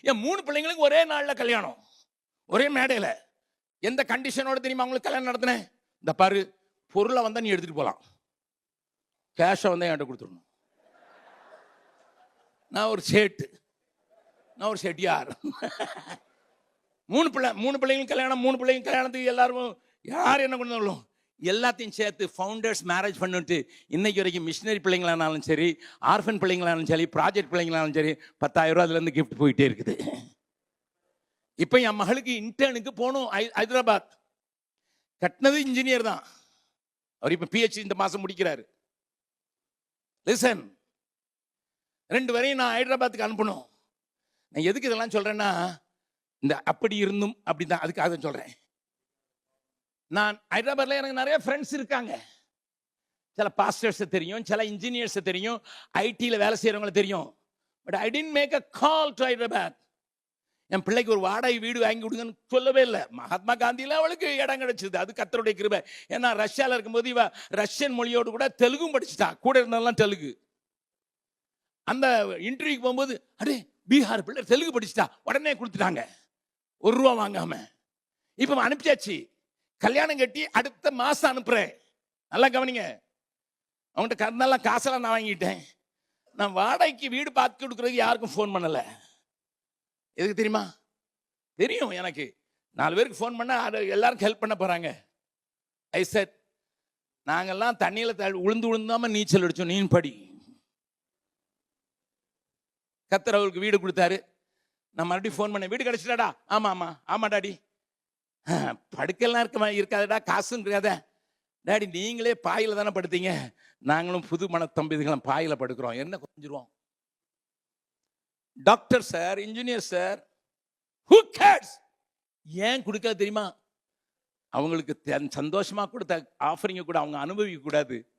என் மூணு பிள்ளைங்களுக்கு ஒரே நாளில் கல்யாணம்? ஒரே மேடையில். எந்த கண்டிஷனோட தெரியுமா அவங்களுக்கு கல்யாணம் நடத்தினேன் இந்த பாரு பொருளை வந்தால் நீ எடுத்துகிட்டு போகலாம் கேஷை வந்தால் என்கிட்ட கொடுத்துடணும். நான் ஒரு சேட்டு. நான் ஒரு செட்டியார். மூணு பிள்ளை மூணு பிள்ளைங்களுக்கு கல்யாணம் மூணு பிள்ளைங்க கல்யாணத்துக்கு எல்லாரும் யார் என்ன கொண்டு வரலாம் எல்லாத்தையும் சேர்த்து ஃபவுண்டர்ஸ் மேரேஜ் பண்ணிட்டு இன்னைக்கு வரைக்கும் மிஷினரி பிள்ளைங்களானாலும் சரி ஆர்ஃபன் பிள்ளைங்களானாலும் சரி ப்ராஜெக்ட் பிள்ளைங்களானாலும் சரி பத்தாயிரம் ரூபா அதுலேருந்து கிஃப்ட் போயிட்டே இருக்குது. இப்போ என் மகளுக்கு இன்டர்னுக்கு போகணும் ஹை- ஹைதராபாத். கட்டினது இன்ஜினியர் தான். அவர் இப்போ பிஹெச்டி இந்த மாதம் முடிக்கிறாரு. லிசன் ரெண்டு வரையும் நான் ஹைதராபாத்துக்கு அனுப்பணும். நான் எதுக்கு இதெல்லாம் சொல்கிறேன்னா இந்த அப்படி இருந்தும் அப்படிதான் அதுக்காக சொல்கிறேன் நான் ஹைதராபாத்தில் எனக்கு நிறைய ஃப்ரெண்ட்ஸ் இருக்காங்க. சில பாஸ்டர்ஸை தெரியும் சில இன்ஜினியர்ஸை தெரியும் ஐடியில் வேலை செய்கிறவங்களை தெரியும். But I didn't make a call to Hyderabad என் பிள்ளைக்கு ஒரு வாடகை வீடு வாங்கி கொடுங்கன்னு சொல்லவே இல்லை. மகாத்மா காந்தியில் அவளுக்கு இடம் கிடைச்சிது. அது கத்தருடைய கிருபை. ஏன்னா ரஷ்யாவில் இருக்கும்போது இவ ரஷ்யன் மொழியோடு கூட தெலுங்கும் படிச்சுட்டா. கூட இருந்தாலும் தெலுங்கு. அந்த இன்டர்வியூக்கு போகும்போது அடே பீகார் பிள்ளை தெலுங்கு படிச்சுட்டா. உடனே கொடுத்துட்டாங்க. ஒரு ரூபா வாங்காம. இப்போ அனுப்பிச்சாச்சு கல்யாணம் கட்டி அடுத்த மாசம் அனுப்புறேன். நல்லா கவனிங்க. அவன்கிட்ட கருந்தாலாம் காசெல்லாம் நான் வாங்கிட்டேன். நான் வாடகைக்கு வீடு பார்த்து கொடுக்குறதுக்கு யாருக்கும் ஃபோன் பண்ணல. எதுக்கு தெரியுமா? தெரியும் எனக்கு. நாலு பேருக்கு ஃபோன் பண்ணா எல்லாருக்கும் ஹெல்ப் பண்ண போறாங்க. ஐ சார் நாங்கெல்லாம் தண்ணியில் தள்ளி- உளுந்து உளுந்தாம நீச்சல் அடிச்சோம். நீன் படி. கத்தர் அவருக்கு வீடு கொடுத்தாரு. நான் மறுபடியும் ஃபோன் பண்ணேன். வீடு கிடைச்சிட்டாடா? ஆமாம் ஆமாம் ஆமாம் டாடி படுக்கெல்லாம் இருக்க இருக்காதடா காசும் இருக்காத. டாடி நீங்களே பாயில் தானே படுத்தீங்க. நாங்களும் புது மன தம்பிதுகளும் பாயில் படுக்கிறோம். என்ன கொஞ்சிருவோம் doctor sir engineer sir who cares ஏன் கொடுக்க தெரியுமா? அவங்களுக்கு சந்தோஷமா கொடுத்த ஆஃபரிங்க கூட அவங்க அனுபவிக்க கூடாது.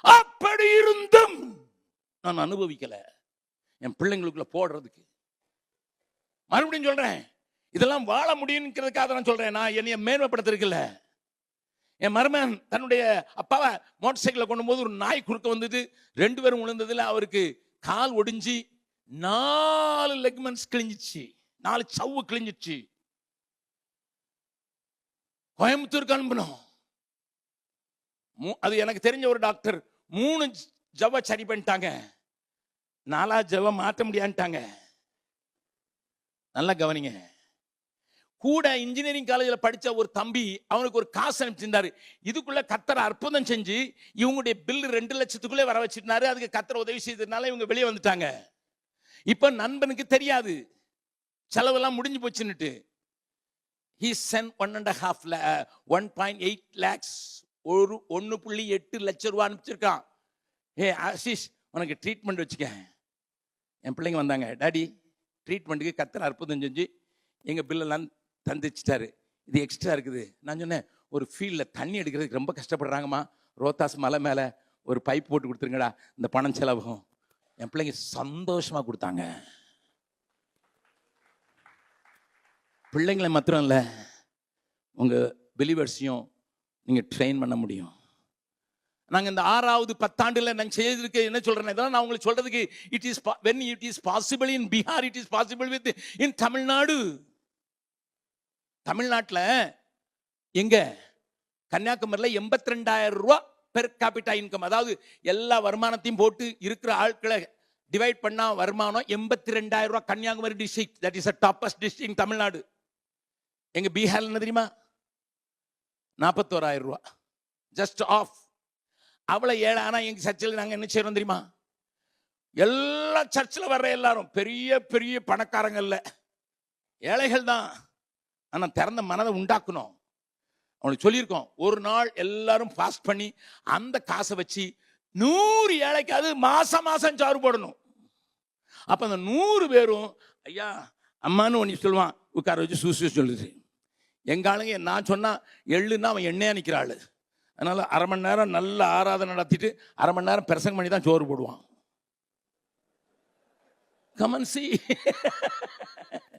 அப்படி இருந்தும் நான் அனுபவிக்கல. என் பிள்ளைங்களுக்குள்ள போடுறதுக்கு. மறுபடியும் சொல்றேன். இதெல்லாம் வாழ முடியுங்கிறதுக்காக நான் சொல்றேன். நான் என்னைய மேன்மைப்படுத்திருக்கல என் மருமகன் தன்னுடைய அப்பாவை மோட்டார் சைக்கிளை கொண்டு போது ஒரு நாய் குறுக்க வந்தது. ரெண்டு பேரும் விழுந்ததுல அவருக்கு கால் ஒடிஞ்சு நாலு லெக்மெண்ட்ஸ் கிழிஞ்சிச்சு. நாலு சவ்வு கிழிஞ்சிச்சு. கோயம்புத்தூருக்கு அனுப்பணும் அது எனக்கு தெரிஞ்ச ஒரு டாக்டர் மூணு ஜவ சரி பண்ணிட்டாங்க. நாலா ஜவ மாற்ற முடியான்ட்டாங்க. நல்லா கவனிங்க. கூட இன்ஜினியரிங் காலேஜில் படித்த ஒரு தம்பி அவனுக்கு ஒரு காசு அனுப்பிச்சிருந்தாரு. இதுக்குள்ள கத்தர் அற்புதம் செஞ்சு இவங்களுடைய பில் ரெண்டு லட்சத்துக்குள்ளே வர வச்சிருந்தாரு. அதுக்கு கத்தர் உதவி செய்ததுனால இவங்க வெளியே வந்துட்டாங்க. இப்போ நண்பனுக்கு தெரியாது. செலவெல்லாம் முடிஞ்சு போச்சுன்னுட்டு. He sent one and half one point eight lakhs ஒரு ஒன்று புள்ளி எட்டு லட்சம் ரூபா அனுப்பிச்சிருக்கான். ஏ ஆஷிஷ் உனக்கு ட்ரீட்மெண்ட் வச்சுக்க. என் பிள்ளைங்க வந்தாங்க. டாடி ட்ரீட்மெண்ட்டுக்கு கத்தர் அற்புதம் செஞ்சு எங்கள் பில்லெல்லாம் தந்துச்சிட்டாரு இது எக்ஸ்ட்ரா இருக்குது. நான் சொன்னேன் ஒரு ஃபீல்டில் தண்ணி எடுக்கிறதுக்கு ரொம்ப கஷ்டப்படுறாங்கம்மா. ரோத்தாஸ் மலை மேலே ஒரு பைப் போட்டு கொடுத்துருங்கடா இந்த பணம் செலவும் என் பிள்ளைங்க சந்தோஷமாக கொடுத்தாங்க. பிள்ளைங்களை மாத்திரம் இல்லை உங்கள் பிலிவர்ஸையும் நீங்கள் ட்ரெயின் பண்ண முடியும். நாங்கள் இந்த ஆறாவது பத்தாண்டில் நாங்கள் செய்திருக்க என்ன சொல்றேன் இதெல்லாம் நான் உங்களுக்கு சொல்கிறதுக்கு it is when it is possible in Bihar it is possible within Tamil Nadu தமிழ்நாட்டில் எங்க? கன்னியாகுமரியில் எண்பத்தி ரெண்டாயிரம் ரூபா பெர் கேபிட்டா இன்கம் அதாவது எல்லா வருமானத்தையும் போட்டு இருக்கிற ஆட்களை டிவைட் பண்ணால் வருமானம் எண்பத்தி ரெண்டாயிரம் ரூபா Kanyakumari district that is a toppest district Tamil Nadu. எங்க பீகார் என்ன தெரியுமா? நாற்பத்தோராயிரம் ரூபா. ஜஸ்ட் ஆஃப் அவ்வளோ ஏழை ஆனால் எங்கள் சர்ச்சில் நாங்கள் என்ன செய்கிறோம் தெரியுமா? எல்லா சர்ச்சில் வர்ற எல்லாரும் பெரிய பெரிய பணக்காரங்கள்ல. ஏழைகள் தான். ஆனால் திறந்த மனதை உண்டாக்கணும். அவனுக்கு சொல்லியிருக்கோம் ஒரு நாள் எல்லாரும் ஃபாஸ்ட் பண்ணி அந்த காசை வச்சு நூறு ஏழைக்காவது மாசம் மாசம் சாறு போடணும். அப்போ அந்த நூறு பேரும் ஐயா அம்மான்னு ஒன்று சொல்லுவான் உட்கார வச்சு சூசு சொல்லுது. எங்காளுங்க நான் சொன்னால் எள்ளுன்னா அவன் எண்ணெயா நிற்கிறாள் அதனால் அரை மணி நேரம் நல்ல ஆராதனை நடத்திட்டு அரை மணி நேரம் பிரசங்கம் பண்ணி தான் சோறு போடுவான். Come on C